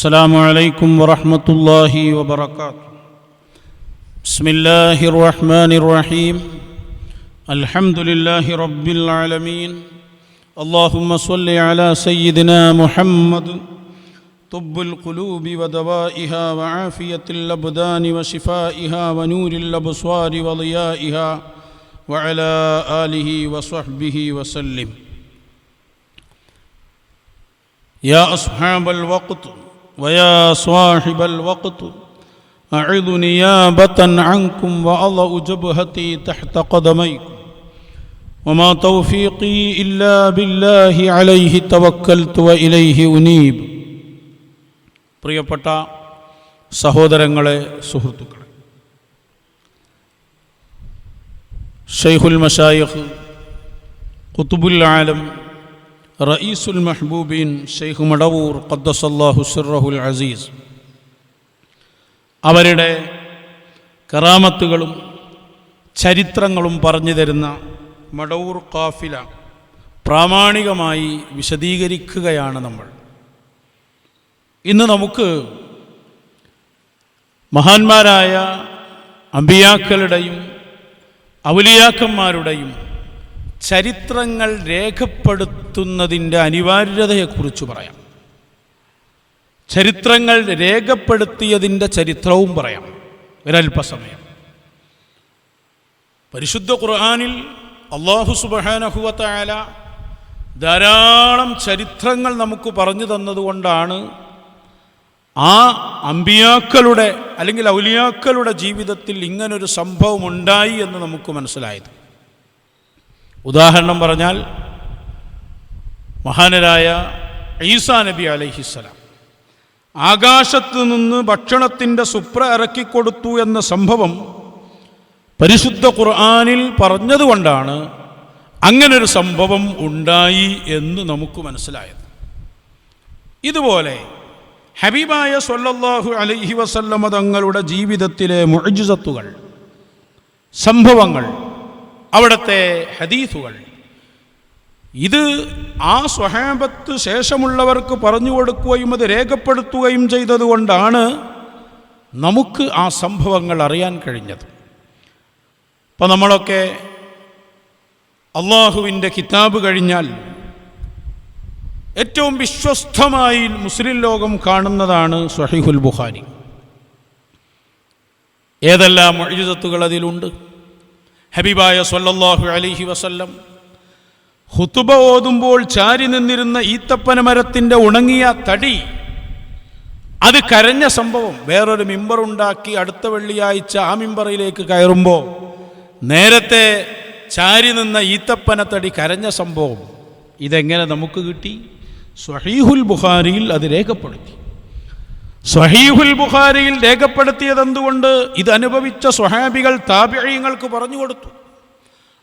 السلام عليكم ورحمة الله وبركاته. بسم الله الرحمن الرحيم. الحمد لله رب العالمين. اللهم صل على سيدنا محمد. طب القلوب ودوائها وعافية الأبدان وشفائها ونور الأبصار وضيائها وعلى آله وصحبه وسلم. يا أصحاب الوقت. ويا صاحب الوقت أعظ نيابة عنكم وأضع جبهتي تحت قدميكم وما توفيقي إلا بالله عليه توكلت وإليه أنيب പ്രിയപ്പെട്ട സഹോദരങ്ങളെ സുഹൃത്തുക്കളെ ഷെയ്ഖുൽ മഷായിഖ് കുത്തുബുൽ ആലം റയീസുൽ മഹ്ബൂബീൻ ഷെയ്ഖ് മടവൂർ ഖദ്ദസല്ലാഹു സിറഹുൽ അസീസ്. അവരുടെ കറാമത്തുകളും ചരിത്രങ്ങളും പറഞ്ഞു തരുന്ന മടവൂർ കാഫില പ്രാമാണികമായി വിശദീകരിക്കുകയാണ് നമ്മൾ. ഇന്ന് നമുക്ക് മഹാന്മാരായ അമ്പിയാക്കളുടെയും ഔലിയാക്കന്മാരുടെയും ചരിത്രങ്ങൾ രേഖപ്പെടുത്തുന്നതിന്റെ അനിവാര്യതയെക്കുറിച്ച് പറയാം. ചരിത്രങ്ങൾ രേഖപ്പെടുത്തിയതിന്റെ ചരിത്രവും പറയാം. ഒരല്പസമയം പരിശുദ്ധ ഖുർആാനിൽ അള്ളാഹു സുബാനഹുവത്തായാല ധാരാളം ചരിത്രങ്ങൾ നമുക്ക് പറഞ്ഞു തന്നതുകൊണ്ടാണ് ആ അമ്പിയാക്കളുടെ അല്ലെങ്കിൽ ഔലിയാക്കളുടെ ജീവിതത്തിൽ ഇങ്ങനൊരു സംഭവം ഉണ്ടായി എന്ന് നമുക്ക് മനസ്സിലായത്. ഉദാഹരണം പറഞ്ഞാൽ മഹാനരായ ഈസാ നബി അലഹിസ്സലാം ആകാശത്ത് നിന്ന് ഭക്ഷണത്തിന്റെ സുപ്ര ഇറക്കിക്കൊടുത്തു എന്ന സംഭവം പരിശുദ്ധ ഖുർആാനിൽ പറഞ്ഞതുകൊണ്ടാണ് അങ്ങനൊരു സംഭവം ഉണ്ടായി എന്ന് നമുക്ക് മനസ്സിലായത്. ഇതുപോലെ ഹബീബായ സൊല്ലാഹു അലൈഹി വസല്ലമ തങ്ങളുടെ ജീവിതത്തിലെ മുഅജിസത്തുകൾ സംഭവങ്ങൾ അവിടുത്തെ ഹദീസുകൾ. ഇത് ആ സ്വഹാബത്ത് ശേഷമുള്ളവർക്ക് പറഞ്ഞു കൊടുക്കുകയും അത് രേഖപ്പെടുത്തുകയും ചെയ്തതുകൊണ്ടാണ് നമുക്ക് ആ സംഭവങ്ങൾ അറിയാൻ കഴിഞ്ഞത്. ഇപ്പം നമ്മളൊക്കെ അള്ളാഹുവിന്റെ കിതാബ് കഴിഞ്ഞാൽ ഏറ്റവും വിശ്വസ്തമായി മുസ്ലിം ലോകം കാണുന്നതാണ് സഹിഹുൽ ബുഖാരി. ഏതെല്ലാം മൊഴിജത്തുകൾ അതിലുണ്ട്? ഹബീബായ സൊല്ലാഹു അലിഹി വസല്ലം ഹുത്തുബ ഓതുമ്പോൾ ചാരി നിന്നിരുന്ന ഈത്തപ്പന മരത്തിന്റെ ഉണങ്ങിയ തടി അത് കരഞ്ഞ സംഭവം. വേറൊരു മിമ്പറുണ്ടാക്കി അടുത്ത വെള്ളിയാഴ്ച ആ മിമ്പറിലേക്ക് കയറുമ്പോൾ നേരത്തെ ചാരി നിന്ന ഈത്തപ്പന തടി കരഞ്ഞ സംഭവം. ഇതെങ്ങനെ നമുക്ക് കിട്ടി? സ്വഹീഹുൽ ബുഖാരിയിൽ അത് രേഖപ്പെടുത്തി. സ്വഹീഹുൽ ബുഖാരിയിൽ രേഖപ്പെടുത്തിയത് എന്തുകൊണ്ട് ഇത് അനുഭവിച്ച സ്വഹാബികൾ താപിഴയങ്ങൾക്ക് പറഞ്ഞു കൊടുത്തു?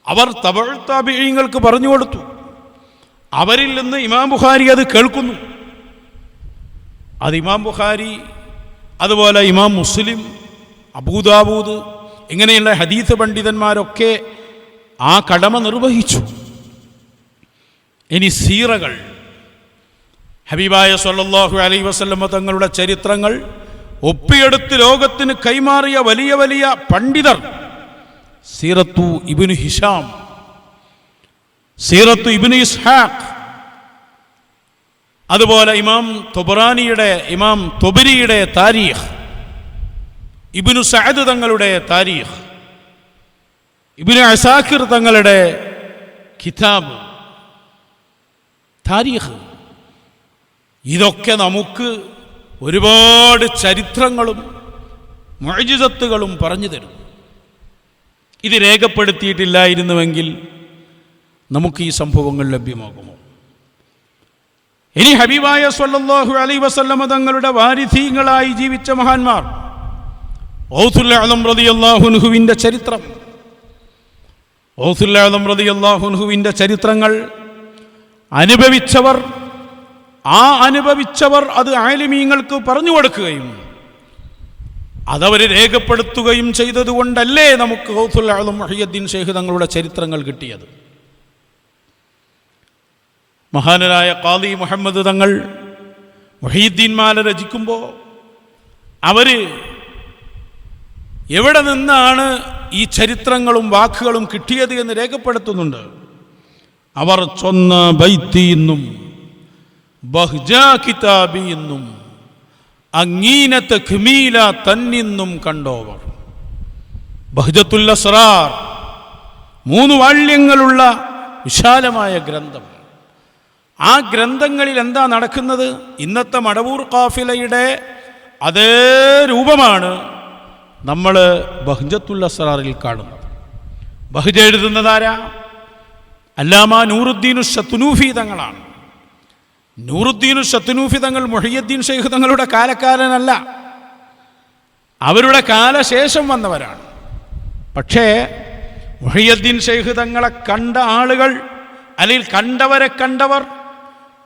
അവർ തമിഴ് താപിഴയങ്ങൾക്ക് പറഞ്ഞു കൊടുത്തു. അവരിൽ നിന്ന് ഇമാം ബുഖാരി അത് കേൾക്കുന്നു. അത് ഇമാം ബുഖാരി അതുപോലെ ഇമാം മുസ്ലിം അബൂദാബൂദ് ഇങ്ങനെയുള്ള ഹദീസ് പണ്ഡിതന്മാരൊക്കെ ആ കടമ നിർവഹിച്ചു. ഇനി സീറകൾ ഹബീബായ സല്ലാഹു അലൈ വസല്ലമ തങ്ങളുടെ ചരിത്രങ്ങൾ ഒപ്പിയെടുത്ത് ലോകത്തിന് കൈമാറിയ വലിയ വലിയ പണ്ഡിതർ. സീറത്തു ഇബിനു ഹിഷാം സീറത്തു ഇബിനു ഇസ്ഹാഖ് അതുപോലെ ഇമാം തൊബറാനിയുടെ ഇമാം തൊബരിയുടെ താരീഖ് ഇബിനു സഅദ് തങ്ങളുടെ താരീഖ് ഇബിനു അസാഖിർ തങ്ങളുടെ കിതാബ് താരീഖ്. ഇതൊക്കെ നമുക്ക് ഒരുപാട് ചരിത്രങ്ങളും മൊഴിജിതത്തുകളും പറഞ്ഞു തരും. ഇത് രേഖപ്പെടുത്തിയിട്ടില്ലായിരുന്നുവെങ്കിൽ നമുക്ക് ഈ സംഭവങ്ങൾ ലഭ്യമാകുമോ? ഇനി ഹബീബായ സല്ലല്ലാഹു അലൈ വസല്ലമ തങ്ങളുടെ വാരിധീങ്ങളായി ജീവിച്ച മഹാന്മാർ ഔസുല്ലാദം പ്രതി അള്ളാഹുൻഹുവിന്റെ ചരിത്രം ഔസുല്ലാദം പ്രതി അള്ളാഹുൻഹുവിന്റെ ചരിത്രങ്ങൾ അനുഭവിച്ചവർ ആ അനുഭവിച്ചവർ അത് ആലിമീങ്ങൾക്ക് പറഞ്ഞു കൊടുക്കുകയും അതവർ രേഖപ്പെടുത്തുകയും ചെയ്തതുകൊണ്ടല്ലേ നമുക്ക് ഹൗസുല്ലാളും മഹിയദ്ദീൻ ഷെയ്ഖ് തങ്ങളുടെ ചരിത്രങ്ങൾ കിട്ടിയത്. മഹാനരായ കാദി മുഹമ്മദ് തങ്ങൾ മൊഹീദ്ദീൻമാല രചിക്കുമ്പോൾ അവർ എവിടെ നിന്നാണ് ഈ ചരിത്രങ്ങളും വാക്കുകളും കിട്ടിയത് എന്ന് രേഖപ്പെടുത്തുന്നുണ്ട്. അവർ ചൊന്ന ബൈത്തി എന്നും ബഹ്ജ കിതാബി എന്നും അങ്ങീന തഖ്മീല തന്നിന്നും കണ്ടോവർ. ബഹ്ജത്തുൽ അസ്റാർ മൂന്ന് വാള്യങ്ങളുള്ള വിശാലമായ ഗ്രന്ഥം. ആ ഗ്രന്ഥങ്ങളിൽ എന്താ നടക്കുന്നത്? ഇന്നത്തെ മടവൂർ കാഫിലയുടെ അതേ രൂപമാണ് നമ്മൾ ബഹ്ജത്തുൽ അസ്റാറിൽ കാണുന്നത്. ബഹ്ജ എഴുതുന്നതാരാ അല്ലാമ നൂറുദ്ദീനു ഷത്തുനൂഫി തങ്ങളാണ്. നൂറുദ്ദീനു ഷത്തുനൂഫി തങ്ങൾ മൊഹിയുദ്ദീൻ ഷെയ്ഖ് തങ്ങളുടെ കാലക്കാരനല്ല. അവരുടെ കാലശേഷം വന്നവരാണ്. പക്ഷേ മുഹിയുദ്ദീൻ ഷെയ്ഖ് തങ്ങളെ കണ്ട ആളുകൾ അല്ലെങ്കിൽ കണ്ടവരെ കണ്ടവർ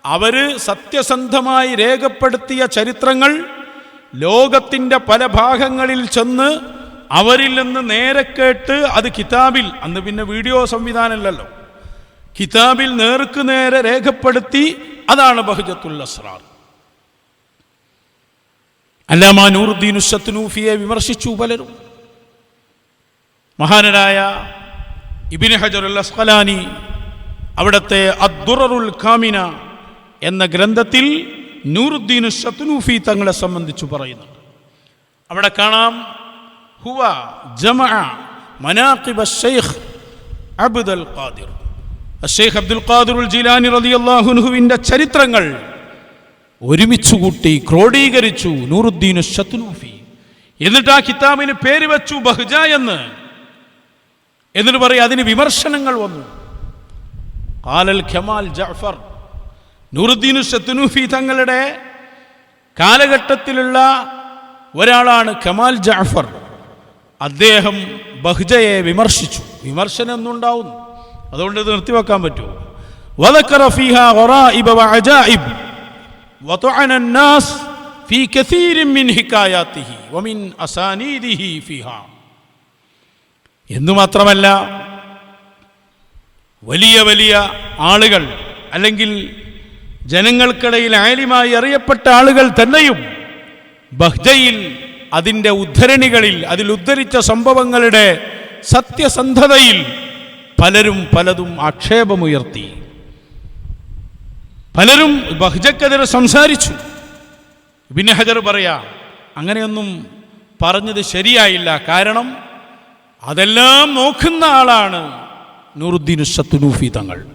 അവർ സത്യസന്ധമായി രേഖപ്പെടുത്തിയ ചരിത്രങ്ങൾ ലോകത്തിന്റെ പല ഭാഗങ്ങളിൽ ചെന്ന് അവരിൽ നിന്ന് നേരെ കേട്ട് അത് കിതാബിൽ അന്ന് പിന്നെ വീഡിയോ സംവിധാനമല്ലല്ലോ കിതാബിൽ നേർക്ക് നേരെ രേഖപ്പെടുത്തി അതാണ് ബഹജത്തുൽ അസ്രാർ. അല്ലാമ നൂറുദ്ദീൻ ഉഷത്തുനൂഫിയെ വിമർശിച്ചു പലരും. മഹാനരായ ഇബിൻ ഹജർ അസ്ഖലാനി അവിടുത്തെ അദ്ദുററുൽ ഖാമിന എന്ന ഗ്രന്ഥത്തിൽ നൂറുദ്ദീൻ ഷത്തുനൂഫി തങ്ങളെ സംബന്ധിച്ചു പറയുന്നുണ്ട്. അവിടെ കാണാം ഹുവ ജമ മനാഖിബ് Abdul Qadir. Sheikh Abdul Qadir Jilani റളിയല്ലാഹുൻഹുവിന്റെ ചരിത്രങ്ങൾ ഒരുമിച്ച് കൂട്ടി ക്രോഡീകരിച്ചു. നൂറുദ്ദീൻ ഷത്തുനൂഫി എന്നിട്ട് ആ കിതാബിന് പേര് വെച്ചു ബഹ്ജ എന്ന്. എന്നിട്ട് പറയും അതിന് വിമർശനങ്ങൾ വന്നു. കാലൽ ഖമാൽ ജഅഫർ. നൂറുദ്ദീൻ ഷത്തുനൂഫി തങ്ങളുടെ കാലഘട്ടത്തിലുള്ള ഒരാളാണ് ഖമാൽ ജഅഫർ. അദ്ദേഹം ബഹ്ജയെ വിമർശിച്ചു. വിമർശനം ഒന്നും ഉണ്ടാവുന്നു അതുകൊണ്ട് ഇത് നിർത്തിവെക്കാൻ പറ്റുമോ وذكر فيها غرائب وعجائب وطعن الناس في كثير من حكاياته ومن أسانيده فيها എന്നു മാത്രമല്ല വലിയ വലിയ ആളുകൾ അല്ലെങ്കിൽ ജനങ്ങൾക്കിടയിൽ ആലിമായി അറിയപ്പെട്ട ആളുകൾ തന്നെയും ബഹ്ജയിൽ അതിൻ്റെ ഉദ്ധരണികളിൽ അതിൽ ഉദ്ധരിച്ച സംഭവങ്ങളുടെ സത്യസന്ധതയിൽ പലരും പലതും ആക്ഷേപമുയർത്തി. പലരും ബഹ്ജക്കെതിരെ സംസാരിച്ചു. ഇബിന് ഹജർ പറയാ അങ്ങനെയൊന്നും പറഞ്ഞത് ശരിയായില്ല. കാരണം അതെല്ലാം നോക്കുന്ന ആളാണ് നൂറുദ്ദീൻ ഷത്തുനൂഫി തങ്ങൾ.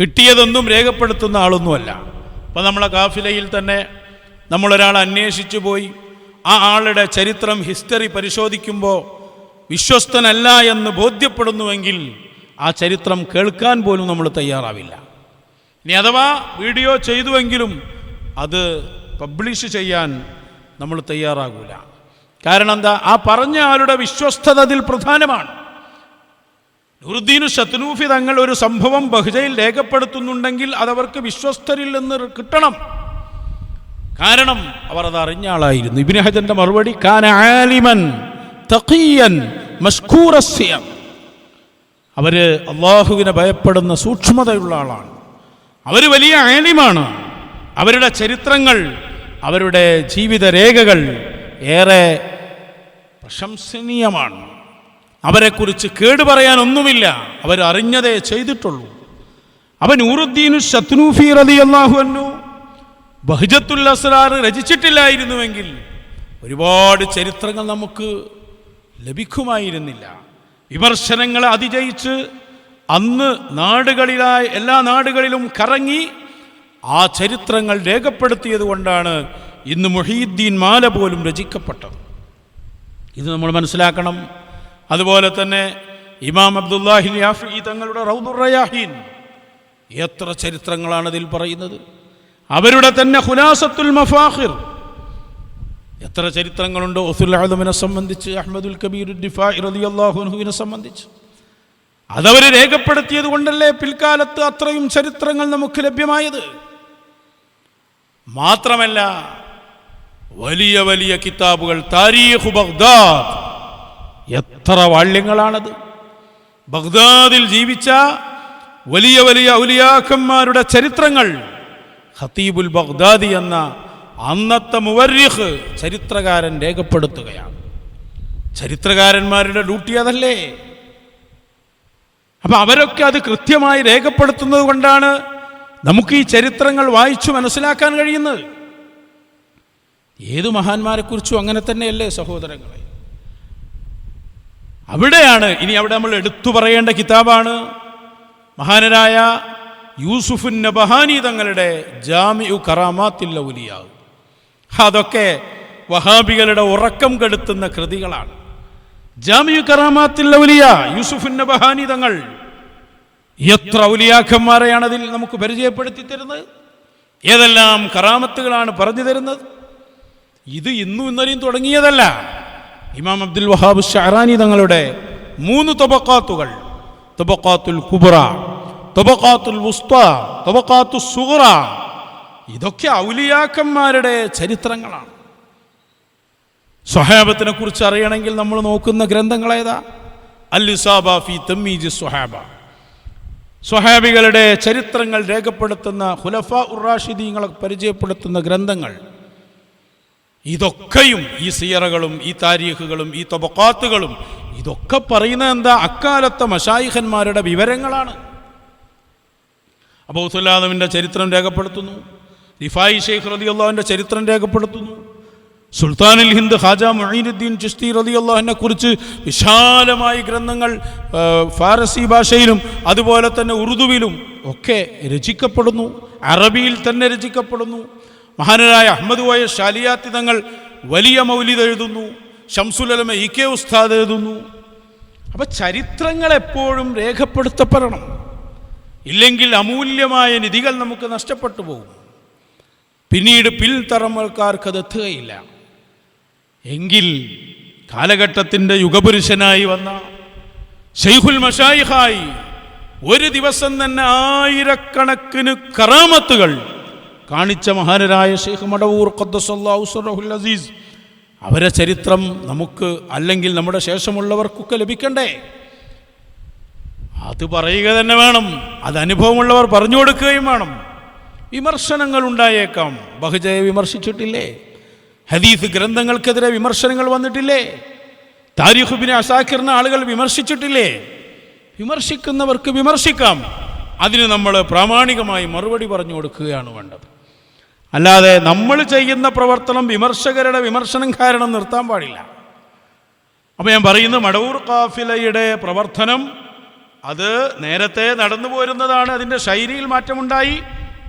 കിട്ടിയതൊന്നും രേഖപ്പെടുത്തുന്ന ആളൊന്നുമല്ല. അപ്പം നമ്മളെ കാഫിലയിൽ തന്നെ നമ്മളൊരാൾ അന്വേഷിച്ചു പോയി. ആ ആളുടെ ചരിത്രം ഹിസ്റ്ററി പരിശോധിക്കുമ്പോൾ വിശ്വസ്തനല്ല എന്ന് ബോധ്യപ്പെടുന്നുവെങ്കിൽ ആ ചരിത്രം കേൾക്കാൻ പോലും നമ്മൾ തയ്യാറാവില്ല. ഇനി അഥവാ വീഡിയോ ചെയ്തുവെങ്കിലും അത് പബ്ലിഷ് ചെയ്യാൻ നമ്മൾ തയ്യാറാകൂല. കാരണം എന്താ? ആ പറഞ്ഞ ആളുടെ വിശ്വസ്തത അതിൽ പ്രധാനമാണ്. നൂറുദ്ദീനു ഷത്നൂഫി തങ്ങൾ ഒരു സംഭവം ബഹ്ജയിൽ രേഖപ്പെടുത്തുന്നുണ്ടെങ്കിൽ അതവർക്ക് വിശ്വസ്തരിൽ നിന്ന് കിട്ടണം. കാരണം അവർ അത് അറിഞ്ഞ ആളായിരുന്നു. ഇബിന് ഹജന്റെ മറുപടി കാന ആലിമൻ തഖിയൻ മഷ്കൂറസ്യ അവർ അള്ളാഹുവിനെ ഭയപ്പെടുന്ന സൂക്ഷ്മതയുള്ള ആളാണ്. അവർ വലിയ ആലിമാണ്. അവരുടെ ചരിത്രങ്ങൾ അവരുടെ ജീവിത രേഖകൾ ഏറെ പ്രശംസനീയമാണ്. അവരെക്കുറിച്ച് കേട് പറയാൻ ഒന്നുമില്ല അവർ അറിഞ്ഞതേ ചെയ്തിട്ടുള്ളൂ. അവൻ ഊറുദ്ദീനു ഷത്നൂഫി റതി അള്ളാഹു അന്നു ബഹ്ജത്തുൽ അസ്രാർ രചിച്ചിട്ടില്ലായിരുന്നുവെങ്കിൽ ഒരുപാട് ചരിത്രങ്ങൾ നമുക്ക് ലഭിക്കുമായിരുന്നില്ല. വിമർശനങ്ങളെ അതിജയിച്ച് അന്ന് നാടുകളിലായി എല്ലാ നാടുകളിലും കറങ്ങി ആ ചരിത്രങ്ങൾ രേഖപ്പെടുത്തിയത് കൊണ്ടാണ് ഇന്ന് മുഹീദ്ദീൻ മാല പോലും രചിക്കപ്പെട്ടത്. ഇത് നമ്മൾ മനസ്സിലാക്കണം. അതുപോലെ തന്നെ ഇമാം അബ്ദുല്ലാഹി യാഫി തങ്ങളുടെ റൗദുറയാഹീൻ എത്ര ചരിത്രങ്ങളാണ് ഇതിൽ പറയുന്നത്. അവരുടെ തന്നെ ഹുലാസത്തുൽ മഫാഹിർ എത്ര ചരിത്രങ്ങളുണ്ട്? ഒസുൽ ആദമിനെ സംബന്ധിച്ച് അഹമ്മദുൽ കബീർ റളിയല്ലാഹുവിനെ സംബന്ധിച്ച്. അതവർ രേഖപ്പെടുത്തിയത് കൊണ്ടല്ലേ പിൽക്കാലത്ത് അത്രയും ചരിത്രങ്ങൾ നമുക്ക് ലഭ്യമായത്? മാത്രമല്ല വലിയ വലിയ കിതാബുകൾ താരീഖ് ബഗ്ദാദ്. എത്ര വാള്യങ്ങളാണത്? ബഗ്ദാദിൽ ജീവിച്ച വലിയ വലിയ ഔലിയാക്കന്മാരുടെ ചരിത്രങ്ങൾ ഹത്തീബുൽ ബഗ്ദാദി എന്ന അന്നത്തെ മുവരിഖ് ചരിത്രകാരൻ രേഖപ്പെടുത്തുകയാണ്. ചരിത്രകാരന്മാരുടെ ഡ്യൂട്ടി അതല്ലേ? അപ്പം അവരൊക്കെ അത് കൃത്യമായി രേഖപ്പെടുത്തുന്നത് കൊണ്ടാണ് നമുക്ക് ഈ ചരിത്രങ്ങൾ വായിച്ചു മനസ്സിലാക്കാൻ കഴിയുന്നത്. ഏത് മഹാന്മാരെക്കുറിച്ചും അങ്ങനെ തന്നെയല്ലേ സഹോദരങ്ങളെ? അവിടെയാണ് ഇനി അവിടെ നമ്മൾ എടുത്തു പറയേണ്ട കിതാബാണ് മഹാനരായ യൂസുഫുൻ നബഹാനി തങ്ങളുടെ ജാമിയു കറാമാത്തില്ല ഉലിയാവ് അതൊക്കെ വഹാബികളുടെ ഉറക്കം കെടുത്തുന്ന കൃതികളാണ്. ജാമിയു കറാമാത്തില്ല ഉലിയ യൂസുഫുൻ നബഹാനി തങ്ങൾ എത്ര ഉലിയാക്കന്മാരെയാണ് അതിൽ നമുക്ക് പരിചയപ്പെടുത്തി തരുന്നത്? ഏതെല്ലാം കറാമത്തുകളാണ് പറഞ്ഞു തരുന്നത്? ഇത് ഇന്നും ഇന്നലെയും തുടങ്ങിയതല്ല. ഇമാം അബ്ദുൽ വഹാബ് ഷഹറാനി തങ്ങളുടെ മൂന്ന് തൊബക്കാത്തുകൾ തൊബക്കാത്തുൽ കുബറ തൊബക്കാത്തുൽ വുസ്ത തൊബക്കാത്തു സുഹറ ഇതൊക്കെ ഔലിയാക്കന്മാരുടെ ചരിത്രങ്ങളാണ്. സ്വഹാബത്തിനെ കുറിച്ച് അറിയണമെങ്കിൽ നമ്മൾ നോക്കുന്ന ഗ്രന്ഥങ്ങൾ ഏതാ? അല്ലുസാബ ഫി തമ്മീജ് സ്വഹാബ. സ്വഹാബികളുടെ ചരിത്രങ്ങൾ രേഖപ്പെടുത്തുന്ന ഹുലഫ ഉറാഷിദീങ്ങളെ പരിചയപ്പെടുത്തുന്ന ഗ്രന്ഥങ്ങൾ. ഇതൊക്കെയും ഈ സിയറകളും ഈ താരീഖുകളും ഈ തബക്കാത്തുകളും ഇതൊക്കെ പറയുന്നത് എന്താ? അക്കാലത്തെ മഷായിഖന്മാരുടെ വിവരങ്ങളാണ്. അബൂസുല്ലാദമിന്റെ ചരിത്രം രേഖപ്പെടുത്തുന്നു. റിഫായി ഷെയ്ഖ് റതി അള്ളാഹുവിന്റെ ചരിത്രം രേഖപ്പെടുത്തുന്നു. സുൽത്താനിൽ ഹിന്ദ് ഹാജ മൊഹീനുദ്ദീൻ ചിസ്തി റതി അള്ളാഹിനെ കുറിച്ച് വിശാലമായി ഗ്രന്ഥങ്ങൾ ഫാരസി ഭാഷയിലും അതുപോലെ തന്നെ ഉറുദുവിലും ഒക്കെ രചിക്കപ്പെടുന്നു. അറബിയിൽ തന്നെ രചിക്കപ്പെടുന്നു. മഹാനരായ അഹമ്മദ് വായ ഷാലിയാത്തി തങ്ങൾ വലിയ മൗലിദ് എഴുതുന്നു. ഷംസുലമ ഇ കെ ഉസ്താദ് എഴുതുന്നു. അപ്പം ചരിത്രങ്ങൾ എപ്പോഴും രേഖപ്പെടുത്തപ്പെടണം. ഇല്ലെങ്കിൽ അമൂല്യമായ നിധികൾ നമുക്ക് നഷ്ടപ്പെട്ടു പോകും. പിന്നീട് പിൽത്തറമൽക്കാർക്ക് അത് എത്തുകയില്ല എങ്കിൽ കാലഘട്ടത്തിന്റെ യുഗപുരുഷനായി വന്ന ഷെയ്ഖുൽ മഷായിഹായി ഒരു ദിവസം തന്നെ ആയിരക്കണക്കിന് കറാമത്തുകൾ കാണിച്ച മഹാനരായ ഷെയ്ഖ് മടവൂർ അസീസ്. അവരെ ചരിത്രം നമുക്ക് അല്ലെങ്കിൽ നമ്മുടെ ശേഷമുള്ളവർക്കൊക്കെ ലഭിക്കണ്ടേ? അത് പറയുക തന്നെ വേണം. അത് അനുഭവമുള്ളവർ പറഞ്ഞു കൊടുക്കുകയും വേണം. വിമർശനങ്ങൾ ഉണ്ടായേക്കാം. ബഹുജയെ വിമർശിച്ചിട്ടില്ലേ? ഹദീസ് ഗ്രന്ഥങ്ങൾക്കെതിരെ വിമർശനങ്ങൾ വന്നിട്ടില്ലേ? താരിഖുബിനെ അസാക്കിറിന് ആളുകൾ വിമർശിച്ചിട്ടില്ലേ? വിമർശിക്കുന്നവർക്ക് വിമർശിക്കാം. അതിന് നമ്മൾ പ്രാമാണികമായി മറുപടി പറഞ്ഞു കൊടുക്കുകയാണ് വേണ്ടത്. അല്ലാതെ നമ്മൾ ചെയ്യുന്ന പ്രവർത്തനം വിമർശകരുടെ വിമർശനം കാരണം നിർത്താൻ പാടില്ല. അപ്പോൾ ഞാൻ പറയുന്നത് മടവൂർ കാഫിലയുടെ പ്രവർത്തനം അത് നേരത്തെ നടന്നു പോരുന്നതാണ് അതിന്റെ ശൈലിയിൽ മാറ്റമുണ്ടായി.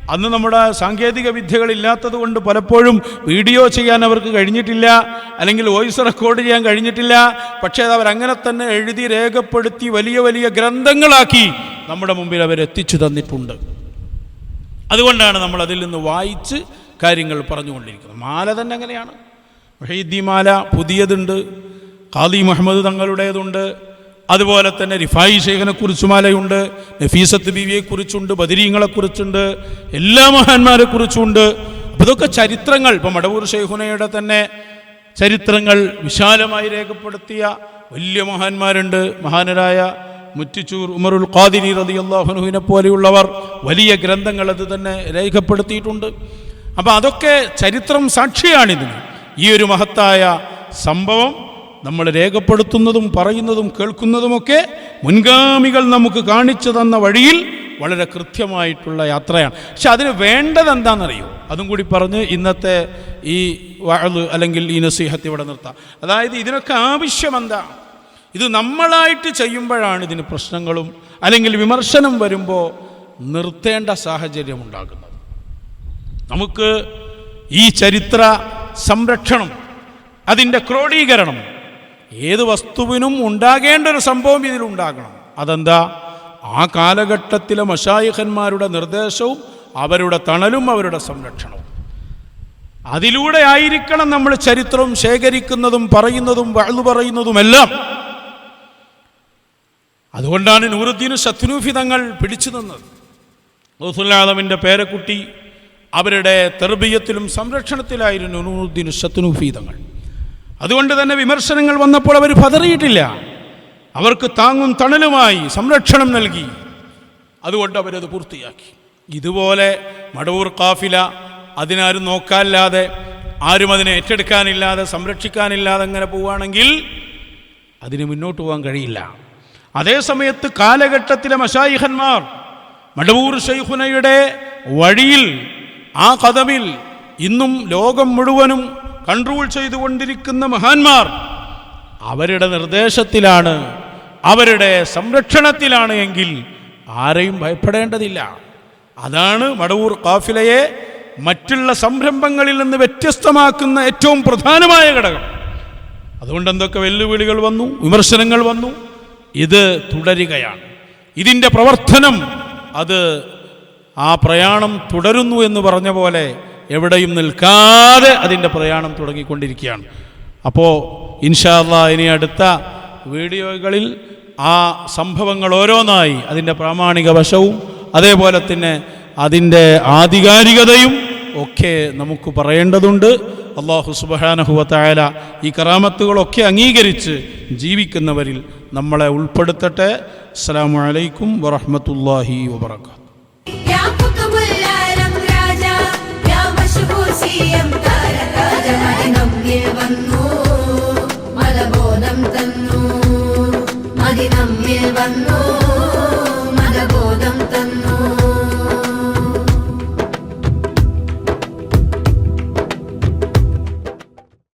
അന്ന് നമ്മുടെ സാങ്കേതിക വിദ്യകളില്ലാത്തത് കൊണ്ട് പലപ്പോഴും വീഡിയോ ചെയ്യാൻ അവർക്ക് കഴിഞ്ഞിട്ടില്ല അല്ലെങ്കിൽ വോയിസ് റെക്കോർഡ് ചെയ്യാൻ കഴിഞ്ഞിട്ടില്ല. പക്ഷേ അവരങ്ങനെ തന്നെ എഴുതി രേഖപ്പെടുത്തി വലിയ വലിയ ഗ്രന്ഥങ്ങളാക്കി നമ്മുടെ മുമ്പിൽ അവരെത്തിച്ചു തന്നിട്ടുണ്ട്. അതുകൊണ്ടാണ് നമ്മൾ അതിൽ നിന്ന് വായിച്ച് കാര്യങ്ങൾ പറഞ്ഞുകൊണ്ടിരിക്കുന്നത്. മാല തന്നെ അങ്ങനെയാണ്. വഹീദ്ദി മാല പുതിയതുണ്ട് ഖാദി മുഹമ്മദ് തങ്ങളുടേതുണ്ട് അതുപോലെ തന്നെ റിഫായി ഷെയ്ഖിനെ നഫീസത്ത് മാലയുണ്ട് നഫീസത്ത് ബദിരീങ്ങളെ കുറിച്ചുണ്ട് എല്ലാ മഹാന്മാരെ കുറിച്ചുണ്ട്. അപ്പോൾ ഇതൊക്കെ ചരിത്രങ്ങൾ. ഇപ്പം മടവൂർ ഷെയ്ഖുനയുടെ തന്നെ ചരിത്രങ്ങൾ വിശാലമായി രേഖപ്പെടുത്തിയ വലിയ മഹാന്മാരുണ്ട്. മഹാനരായ മുറ്റിച്ചൂർ ഉമറുൽ ഖാദിരി റതി അള്ളാഹുനുവിനെ പോലെയുള്ളവർ വലിയ ഗ്രന്ഥങ്ങൾ അത് തന്നെ രേഖപ്പെടുത്തിയിട്ടുണ്ട്. അപ്പോൾ അതൊക്കെ ചരിത്രം സാക്ഷിയാണിതിന്. ഈ ഒരു മഹത്തായ സംഭവം നമ്മൾ രേഖപ്പെടുത്തുന്നതും പറയുന്നതും കേൾക്കുന്നതുമൊക്കെ മുൻഗാമികൾ നമുക്ക് കാണിച്ചു തന്ന വഴിയിൽ വളരെ കൃത്യമായിട്ടുള്ള യാത്രയാണ്. പക്ഷെ അതിന് വേണ്ടത് എന്താണെന്നറിയോ? അതും കൂടി പറഞ്ഞ് ഇന്നത്തെ ഈ വാഴ് അല്ലെങ്കിൽ ഈ നസീഹത്ത് ഇവിടെ നിർത്താം. അതായത് ഇതിനൊക്കെ ആവശ്യം എന്താ? ഇത് നമ്മളായിട്ട് ചെയ്യുമ്പോഴാണ് ഇതിന് പ്രശ്നങ്ങളും അല്ലെങ്കിൽ വിമർശനം വരുമ്പോൾ നിർത്തേണ്ട സാഹചര്യം ഉണ്ടാകുന്നത്. നമുക്ക് ഈ ചരിത്ര സംരക്ഷണം അതിന്റെ ക്രോഡീകരണം ഏത് വസ്തുവിനും ഉണ്ടാകേണ്ട ഒരു സംഭവം ഇതിലുണ്ടാകണം അതെന്താ? ആ കാലഘട്ടത്തിലെ മഷായിഖന്മാരുടെ നിർദ്ദേശവും അവരുടെ തണലും അവരുടെ സംരക്ഷണവും. അതിലൂടെ ആയിരിക്കണം നമ്മൾ ചരിത്രം ശേഖരിക്കുന്നതും പറയുന്നതും വഴുതു പറയുന്നതുമെല്ലാം. അതുകൊണ്ടാണ് നൂറുദ്ദീൻ ശത്രുഫി തങ്ങൾ പിടിച്ചു നിന്നത്. ഗൗസുല്ലാദമിന്റെ പേരക്കുട്ടി അവരുടെ തെർബീയത്തിലും സംരക്ഷണത്തിലായിരുന്നു നൂറുദ്ദീൻ ശത്രുഫി തങ്ങൾ. അതുകൊണ്ട് തന്നെ വിമർശനങ്ങൾ വന്നപ്പോൾ അവർ പതറിയിട്ടില്ല. അവർക്ക് താങ്ങും തണലുമായി സംരക്ഷണം നൽകി. അതുകൊണ്ട് അവരത് പൂർത്തിയാക്കി. ഇതുപോലെ മടവൂർ കാഫില അതിനാരും നോക്കാനില്ലാതെ ആരും അതിനെ ഏറ്റെടുക്കാനില്ലാതെ സംരക്ഷിക്കാനില്ലാതെ അങ്ങനെ പോവുകയാണെങ്കിൽ അതിന് മുന്നോട്ട് പോകാൻ കഴിയില്ല. അതേ സമയത്ത് കാലഘട്ടത്തിലെ മഷായിഹന്മാർ മടവൂർ ഷെയ്ഖുനയുടെ വഴിയിൽ ആ കഥമിൽ ഇന്നും ലോകം മുഴുവനും കൺട്രോൾ ചെയ്തുകൊണ്ടിരിക്കുന്ന മഹാന്മാർ അവരുടെ നിർദ്ദേശത്തിലാണ് അവരുടെ സംരക്ഷണത്തിലാണ് എങ്കിൽ ആരെയും ഭയപ്പെടേണ്ടതില്ല. അതാണ് മടവൂർ കാഫിലയെ മറ്റുള്ള സംരംഭങ്ങളിൽ നിന്ന് വ്യത്യസ്തമാക്കുന്ന ഏറ്റവും പ്രധാനമായ ഘടകം. അതുകൊണ്ട് എന്തൊക്കെ വെല്ലുവിളികൾ വന്നു? വിമർശനങ്ങൾ വന്നു. ഇത് തുടരുകയാണ്. ഇതിന്റെ പ്രവർത്തനം അത് ആ പ്രയാണം തുടരുന്നു എന്ന് പറഞ്ഞ പോലെ എവിടെയും നിൽക്കാതെ അതിന്റെ പ്രയാണം തുടങ്ങിക്കൊണ്ടിരിക്കുകയാണ്. അപ്പോൾ ഇൻഷാല്ല ഇനി അടുത്ത വീഡിയോകളിൽ ആ സംഭവങ്ങൾ ഓരോന്നായി. അതിന്റെ പ്രാമാണിക വശവും അതേപോലെ തന്നെ അതിന്റെ ആധികാരികതയും ഒക്കെ നമുക്ക് പറയേണ്ടതുണ്ട്. അള്ളാഹു സുബഹാനഹുവത്തായാല ഈ കറാമത്തുകളൊക്കെ അംഗീകരിച്ച് ജീവിക്കുന്നവരിൽ നമ്മളെ ഉൾപ്പെടുത്തട്ടെ. അസ്സാം വലൈക്കും വറഹമത്തല്ലാഹി വബർക്കാത്തു മലബോധം തന്നു മദിനമ്മിൽ വന്നു